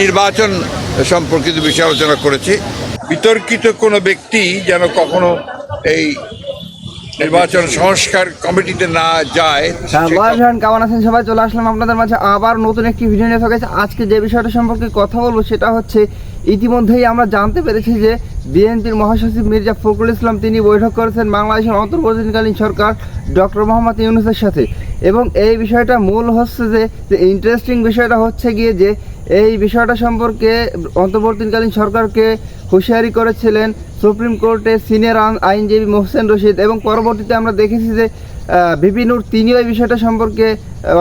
নির্বাচন সম্পর্কিত বিষয়ে আলোচনা করেছি। বিতর্কিত কোনো ব্যক্তি যেন কখনো এই নির্বাচন সংস্কার কমিটিতে না যায় হ্যাঁ কেমন আছেন সবাই? চলে আসলাম আপনাদের মাঝে আবার নতুন একটি ভিডিও নিয়ে। থাকেছে আজকে যে বিষয়টা সম্পর্কে কথা বলব সেটা হচ্ছে ইতিমধ্যেই আমরা জানতে পেরেছি যে বিএনপির মহাসচিব মির্জা ফখরুল ইসলাম তিনি বৈঠক করেছেন বাংলাদেশের অন্তর্বর্তীকালীন সরকার ডক্টর মোহাম্মদ ইউনুসের সাথে। এবং এই বিষয়টা মূল হচ্ছে যে ইন্টারেস্টিং বিষয়টা হচ্ছে গিয়ে যে এই বিষয়টা সম্পর্কে অন্তর্বর্তীকালীন সরকারকে হুঁশিয়ারি করেছিলেন সুপ্রিম কোর্টের সিনিয়র আইনজীবী মোহসেন রশিদ এবং পরবর্তীতে আমরা দেখেছি যে বিপি নূর তিনিও এই বিষয়টা সম্পর্কে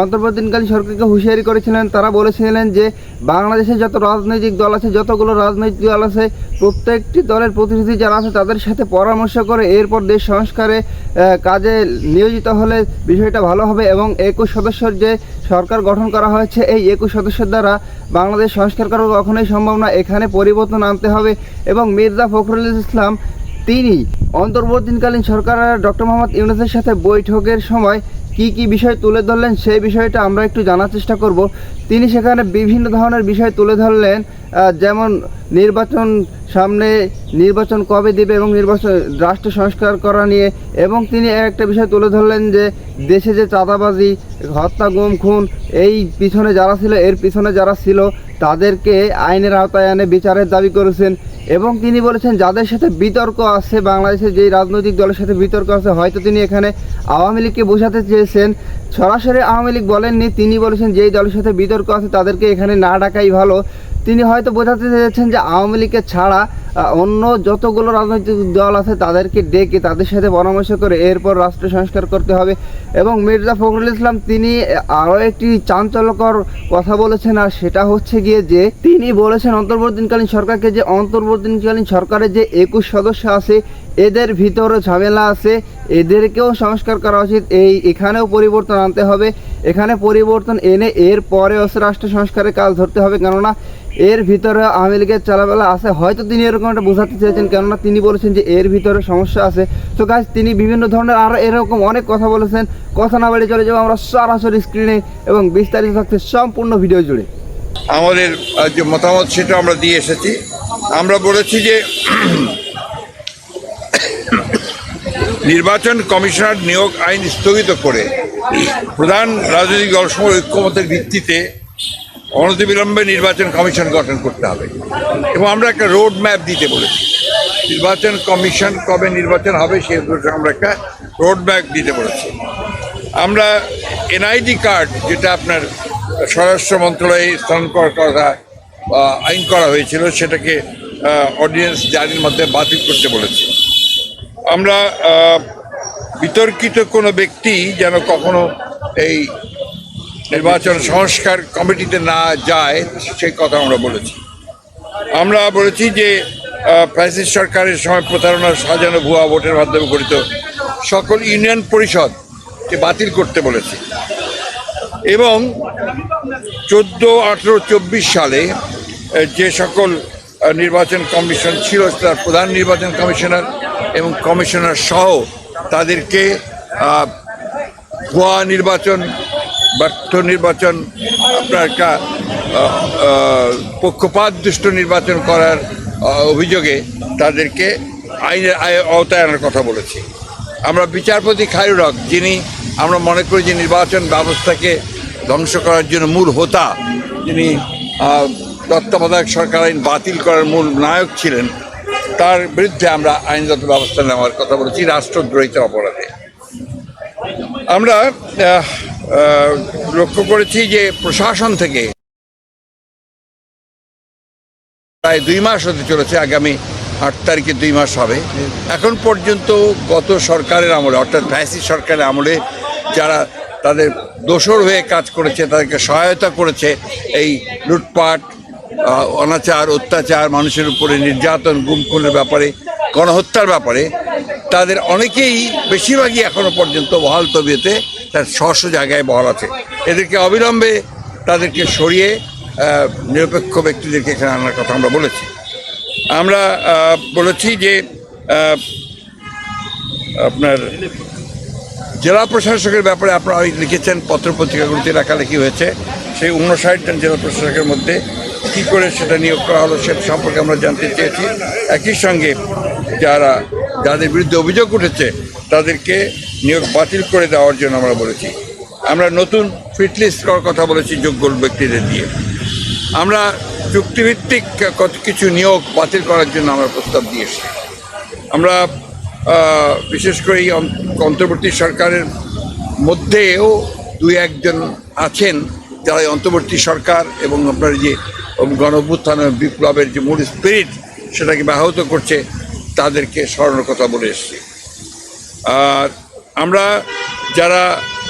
অন্তর্বর্তীকালীন সরকারকে হুঁশিয়ারি করেছিলেন। তারা বলেছিলেন যে, বাংলাদেশে যত রাজনৈতিক দল আছে, যতগুলো রাজনৈতিক দল আছে, প্রত্যেকটি দলের প্রতিনিধি যারা আছে, তাদের সাথে পরামর্শ করে এরপর দেশ সংস্কারে কাজে নিয়োজিত হলে বিষয়টা ভালো হবে এবং একুশ সদস্যর যে সরকার গঠন করা হয়েছে, এই একুশ সদস্যের দ্বারা বাংলাদেশ সংস্কার করা কখনোই সম্ভব না। এখানে পরিবর্তন আনতে হবে এবং মির্জা ফখরুল ইসলাম তিনি অন্তর্বর্তীকালীন সরকার ডক্টর মোহাম্মদ ইউনুসের সাথে বৈঠকের সময় কি কি বিষয় তুলে ধরলেন সেই বিষয়টা আমরা একটু জানার চেষ্টা করব। তিনি সেখানে বিভিন্ন ধরনের বিষয় তুলে ধরলেন যেমন নির্বাচন সামনে নির্বাচন কবে দিবে এবং নির্বাচন, রাষ্ট্র সংস্কার করা নিয়ে, এবং তিনি একটা বিষয় তুলে ধরলেন যে দেশে যে চাঁদাবাজি, হত্যা, গুম, খুন, এই পিছনে যারা ছিল, এর পিছনে যারা ছিল, তাদেরকে আইনের আওতায় এনে বিচারের দাবি করেছেন। এবং তিনি বলেছেন, যাদের সাথে বিতর্ক আছে বাংলাদেশের যেই রাজনৈতিক দলের সাথে বিতর্ক আছে, হয়তো তিনি এখানে আওয়ামী লীগকে বোঝাতে চেয়েছেন। সরাসরি আওয়ামী লীগ বলেননি, তিনি বলেছেন, যেই দলের সাথে বিতর্ক আছে, তাদেরকে এখানে না ডাকাই ভালো। তিনি হয়তো বোঝাতে চেয়েছেন যে আওয়ামী লীগের ছাড়া অন্য যতগুলো রাজনৈতিক দল আছে তাদেরকে ডেকে তাদের সাথে পরামর্শ করে এরপর রাষ্ট্র সংস্কার করতে হবে। এবং মির্জা ফখরুল ইসলাম তিনি আরও একটি চাঞ্চল্যকর কথা বলেছেন আর সেটা হচ্ছে গিয়ে যে তিনি বলেছেন অন্তর্বর্তীকালীন সরকারকে যে, অন্তর্বর্তীকালীন সরকারের যে একুশ সদস্য আছে এদের ভিতরে ঝামেলা আছে, এদেরকেও সংস্কার করা উচিত। এই, এখানেও পরিবর্তন আনতে হবে। এখানে পরিবর্তন এনে এর পরে হচ্ছে রাষ্ট্র সংস্কারের কাজ ধরতে হবে। কেননা, এর ভিতরে আওয়ামী লীগের চালাবেলা আছে। হয়তো তিনি এরকম একটা বোঝাতে চেয়েছেন। কেননা, তিনি বলেছেন যে এর ভিতরে সমস্যা আছে। তো গাছ তিনি বিভিন্ন ধরনের আরও এরকম অনেক কথা বলেছেন। কথা না বাড়ি চলে যাব আমরা সরাসরি স্ক্রিনে এবং বিস্তারিত থাকতে সম্পূর্ণ ভিডিও জুড়ে। আমাদের যে মতামত সেটা আমরা দিয়ে এসেছি। আমরা বলেছি যে নির্বাচন কমিশনার নিয়োগ আইন স্থগিত করে প্রধান রাজনৈতিক দলসমূহ ঐক্যমতের ভিত্তিতে অনতিবিলম্বে নির্বাচন কমিশন গঠন করতে হবে। এবং আমরা একটা রোড ম্যাপ দিতে বলেছি। নির্বাচন কমিশন কবে নির্বাচন হবে সে আমরা একটা রোড ম্যাপ দিতে বলেছি। আমরা এনআইডি কার্ড যেটা আপনার স্বরাষ্ট্র মন্ত্রণালয়ে স্থানান্তর বা আইন করা হয়েছিল, সেটাকে অর্ডিন্যান্স জারির মধ্যে বাতিল করতে বলেছি। আমরা বিতর্কিত কোনো ব্যক্তি যেন কখনো এই নির্বাচন সংস্কার কমিটিতে না যায় সেই কথা আমরা বলেছি। আমরা বলেছি যে ফ্যাসিস্ট সরকারের সময় প্রতারণা সাজানো ভুয়া ভোটের মাধ্যমে গঠিত সকল ইউনিয়ন পরিষদকে বাতিল করতে বলেছি। এবং চোদ্দ, আঠেরো, চব্বিশ সালে যে সকল নির্বাচন কমিশন ছিল, তার প্রধান নির্বাচন কমিশনার এবং কমিশনার সহ তাদেরকে ভুয়া নির্বাচন, ব্যর্থ নির্বাচন, আপনার একটা পক্ষপাত দুষ্ট নির্বাচন করার অভিযোগে তাদেরকে আইনের আওতায় আনার কথা বলেছি। আমরা বিচারপতি খায়রুল হক, যিনি আমরা মনে করি যে নির্বাচন ব্যবস্থাকে ধ্বংস করার জন্য মূল হোতা, যিনি তত্ত্বাবধায়ক সরকার আইন বাতিল করার মূল নায়ক ছিলেন তার বিরুদ্ধে আমরা আইনগত ব্যবস্থা নেওয়ার কথা বলেছি, রাষ্ট্রদ্রোহিতা অপরাধে। আমরা লক্ষ্য করেছি যে প্রশাসন থেকে প্রায় দুই মাস হতে চলেছে, আগামী আট তারিখে দুই মাস হবে। এখন পর্যন্ত গত সরকারের আমলে, অর্থাৎ ফ্যাসি সরকারের আমলে যারা তাদের দোসর হয়ে কাজ করেছে, তাদেরকে সহায়তা করেছে এই লুটপাট অনাচার, অত্যাচার, মানুষের উপরে নির্যাতন গুম গুমখুনের ব্যাপারে, গণহত্যার ব্যাপারে, তাদের অনেকেই বেশিরভাগই এখনও পর্যন্ত বহাল তবিয়েতে তার স্ব জায়গায় বহাল আছে। এদেরকে অবিলম্বে তাদেরকে সরিয়ে নিরপেক্ষ ব্যক্তিদেরকে এখানে আনার কথা আমরা বলেছি। আমরা বলেছি যে আপনার জেলা প্রশাসকের ব্যাপারে আপনারা লিখেছেন পত্রপত্রিকাগুলিতে লেখালেখি হয়েছে। সেই উনষাট জন জেলা প্রশাসকের মধ্যে কী করে সেটা নিয়োগ করা হলো সেটা সম্পর্কে আমরা জানতে চেয়েছি। একই সঙ্গে যারা, যাদের বিরুদ্ধে অভিযোগ উঠেছে, তাদেরকে নিয়োগ বাতিল করে দেওয়ার জন্য আমরা বলেছি। আমরা নতুন ফিটলিস্ট করার কথা বলেছি যোগ্য ব্যক্তিদের দিয়ে। আমরা চুক্তিভিত্তিক কত কিছু নিয়োগ বাতিল করার জন্য আমরা প্রস্তাব দিয়েছি আমরা বিশেষ করে এই অন্তর্বর্তী সরকারের মধ্যেও দুই একজন আছেন, যারা অন্তর্বর্তী সরকার এবং আপনার যে গণ অভ্যুত্থান এবং বিপ্লবের যে মূল স্পিরিট সেটাকে ব্যাহত করছে, তাদেরকে স্মরণের কথা বলে এসেছি। আর আমরা যারা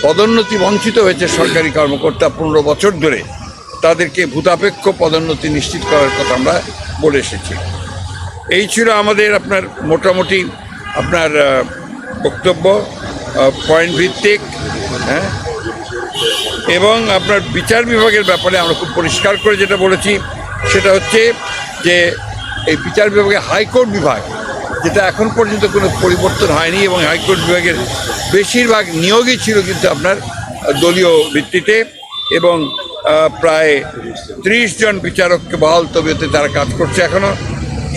পদোন্নতি বঞ্চিত হয়েছে সরকারি কর্মকর্তা পনেরো বছর ধরে, তাদেরকে ভূতাপেক্ষ পদোন্নতি নিশ্চিত করার কথা আমরা বলে এসেছি। এই ছিল আমাদের আপনার মোটামুটি আপনার বক্তব্য পয়েন্ট ভিত্তিক হ্যাঁ? এবং আপনার বিচার বিভাগের ব্যাপারে আমরা খুব পরিষ্কার করে যেটা বলেছি, সেটা হচ্ছে যে এই বিচার বিভাগে হাইকোর্ট বিভাগ, যেটা এখন পর্যন্ত কোনো পরিবর্তন হয়নি এবং হাইকোর্ট বিভাগের বেশিরভাগ নিয়োগই ছিল কিন্তু আপনার দলীয় ভিত্তিতে এবং প্রায় ত্রিশ জন বিচারককে বহাল তবিয়তে তারা কাজ করছে এখনও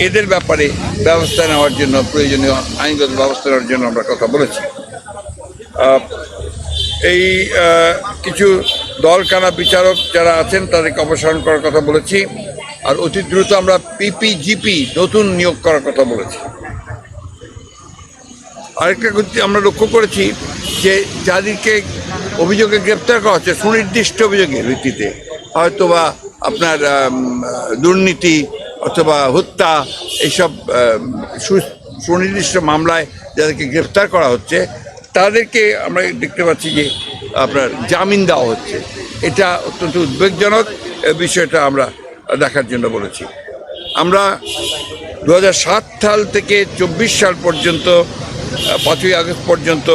এদের ব্যাপারে ব্যবস্থা নেওয়ার জন্য, প্রয়োজনীয় আইনগত ব্যবস্থা নেওয়ার জন্য আমরা কথা বলেছি। এই কিছু দলকানা বিচারক যারা আছেন তাদেরকে অপসারণ করার কথা বলেছি। আর অতি দ্রুত আমরা পিপিজিপি নতুন নিয়োগ করার কথা বলেছি। আরেকটা আমরা লক্ষ্য করেছি যে যাদেরকে অভিযোগে গ্রেপ্তার করা হচ্ছে, সুনির্দিষ্ট অভিযোগের ভিত্তিতে, হয়তোবা আপনার দুর্নীতি অথবা হত্যা এইসব সুনির্দিষ্ট মামলায় যাদেরকে গ্রেপ্তার করা হচ্ছে তাদেরকে আমরা দেখতে পাচ্ছি যে আপনার জামিন দেওয়া হচ্ছে। এটা অত্যন্ত উদ্বেগজনক বিষয়টা আমরা দেখার জন্য বলেছি। আমরা দু হাজার সাত সাল থেকে চব্বিশ সাল পর্যন্ত, পাঁচই আগস্ট পর্যন্ত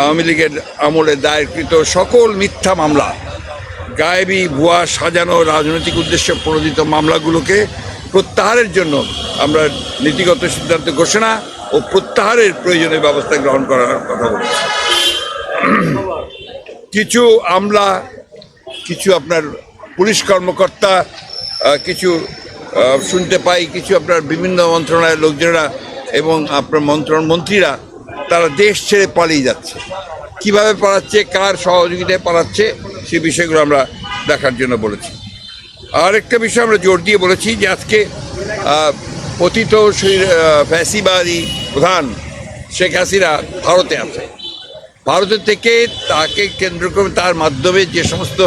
আওয়ামী লীগের আমলে দায়েরকৃত সকল মিথ্যা মামলা, গায়েবী ভুয়া সাজানো রাজনৈতিক উদ্দেশ্যে প্রণোদিত মামলাগুলোকে প্রত্যাহারের জন্য আমরা নীতিগত সিদ্ধান্ত ঘোষণা ও প্রত্যাহারের প্রয়োজনীয় ব্যবস্থা গ্রহণ করার কথা বলেছে। কিছু আমলা, কিছু আপনার পুলিশ কর্মকর্তা কিছু শুনতে পাই, কিছু আপনার বিভিন্ন মন্ত্রণালয়ের লোকজনেরা এবং আপনার মন্ত্রণ মন্ত্রীরা, তারা দেশ ছেড়ে পালিয়ে যাচ্ছে। কীভাবে পালাচ্ছে, কার সহযোগিতায় পালাচ্ছে, সে বিষয়গুলো আমরা দেখার জন্য বলেছি। আর একটা বিষয় আমরা জোর দিয়ে বলেছি যে আজকে পতিত সেই, ফ্যাসিবাদী প্রধান শেখ হাসিনা ভারতে আছে। ভারতের থেকে তাকে কেন্দ্র করে তার মাধ্যমে যে সমস্ত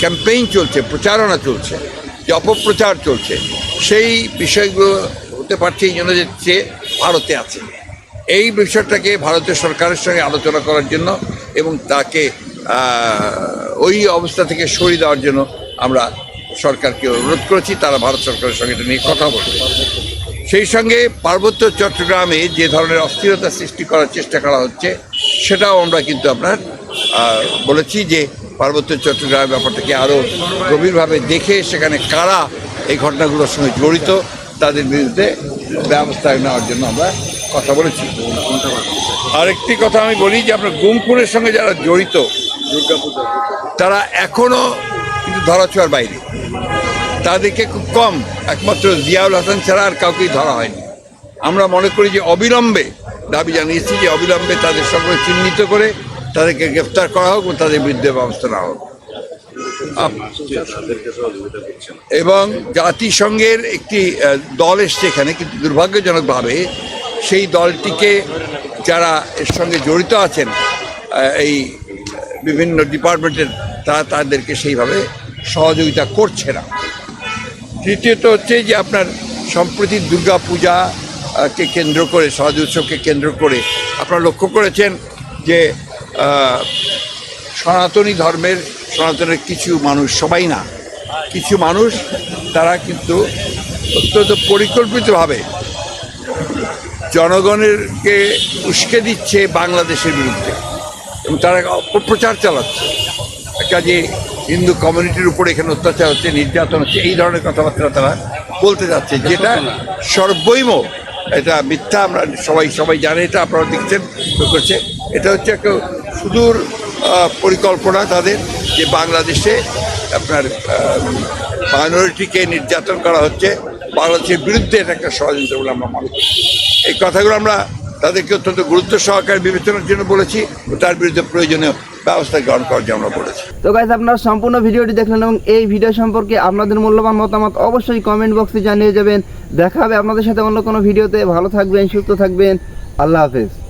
ক্যাম্পেইন চলছে প্রচারণা চলছে যে অপপ্রচার চলছে সেই বিষয়গুলো হতে পারছে এই জন্য যে ভারতে আছে। এই বিষয়টাকে ভারতের সরকারের সঙ্গে আলোচনা করার জন্য এবং তাকে ওই অবস্থা থেকে সরিয়ে দেওয়ার জন্য আমরা সরকারকে অনুরোধ করেছি তারা ভারত সরকারের সঙ্গে এটা নিয়ে কথা বলবে। সেই সঙ্গে পার্বত্য চট্টগ্রামে যে ধরনের অস্থিরতা সৃষ্টি করার চেষ্টা করা হচ্ছে, সেটাও আমরা কিন্তু আপনার বলেছি যে পার্বত্য চট্টগ্রামের ব্যাপারটাকে আরও গভীরভাবে দেখে সেখানে কারা এই ঘটনাগুলোর সঙ্গে জড়িত, তাদের বিরুদ্ধে ব্যবস্থা নেওয়ার জন্য আমরা কথা বলেছি। আরেকটি কথা আমি বলি যে আপনার গুমখুনের সঙ্গে যারা জড়িত, তারা এখনও কিন্তু ধরাছোঁয়ার বাইরে। তাদেরকে খুব কম। একমাত্র জিয়াউল হাসান ছাড়া আর কাউকেই ধরা হয়নি। আমরা মনে করি যে অবিলম্বে দাবি জানিয়েছি যে অবিলম্বে তাদের সকলে চিহ্নিত করে তাদেরকে গ্রেফতার করা হোক এবং তাদের বিরুদ্ধে ব্যবস্থা নেওয়া হোক। এবং জাতিসংঘের একটি দল এসছে এখানে কিন্তু দুর্ভাগ্যজনকভাবে। সেই দলটিকে যারা এর সঙ্গে জড়িত আছেন এই বিভিন্ন ডিপার্টমেন্টের, তারা তাদেরকে সেইভাবে সহযোগিতা করছে না। তৃতীয়ত হচ্ছে যে আপনার সম্প্রতি দুর্গা পূজা কে কেন্দ্র করে, সহজ উৎসবকে কেন্দ্র করে আপনারা লক্ষ্য করেছেন যে সনাতনী ধর্মের, সনাতনের কিছু মানুষ, সবাই না, কিছু মানুষ তারা কিন্তু অত্যন্ত পরিকল্পিতভাবে জনগণেরকে উস্কে দিচ্ছে বাংলাদেশের বিরুদ্ধে এবং তারা অপপ্রচার চালাচ্ছে। কাজে হিন্দু কমিউনিটির উপরে এখানে অত্যাচার হচ্ছে, নির্যাতন হচ্ছে, এই ধরনের কথাবার্তা তারা বলতে যাচ্ছে। যেটা সর্বৈম, এটা মিথ্যা, আমরা সবাই সবাই জানে, এটা আপনারা দেখছেন করছে। এটা হচ্ছে একটা সুদূর পরিকল্পনা তাদের যে বাংলাদেশে আপনার মাইনরিটিকে নির্যাতন করা হচ্ছে, বাংলাদেশের বিরুদ্ধে এটা একটা ষড়যন্ত্র বলে আমরা মনে করি। এই কথাগুলো আমরা তাদেরকে অত্যন্ত গুরুত্ব সহকারে বিবেচনার জন্য বলেছি ও তার বিরুদ্ধে প্রয়োজনীয় ব্যবস্থা গ্রহণ করার জন্য করেছি তো গাইজ আপনারা সম্পূর্ণ ভিডিওটি দেখলেন এবং এই ভিডিও সম্পর্কে আপনাদের মূল্যবান মতামত অবশ্যই কমেন্ট বক্সে জানিয়ে যাবেন। দেখা হবে আপনাদের সাথে অন্য কোনো ভিডিওতে ভালো থাকবেন, সুস্থ থাকবেন। আল্লাহ হাফেজ।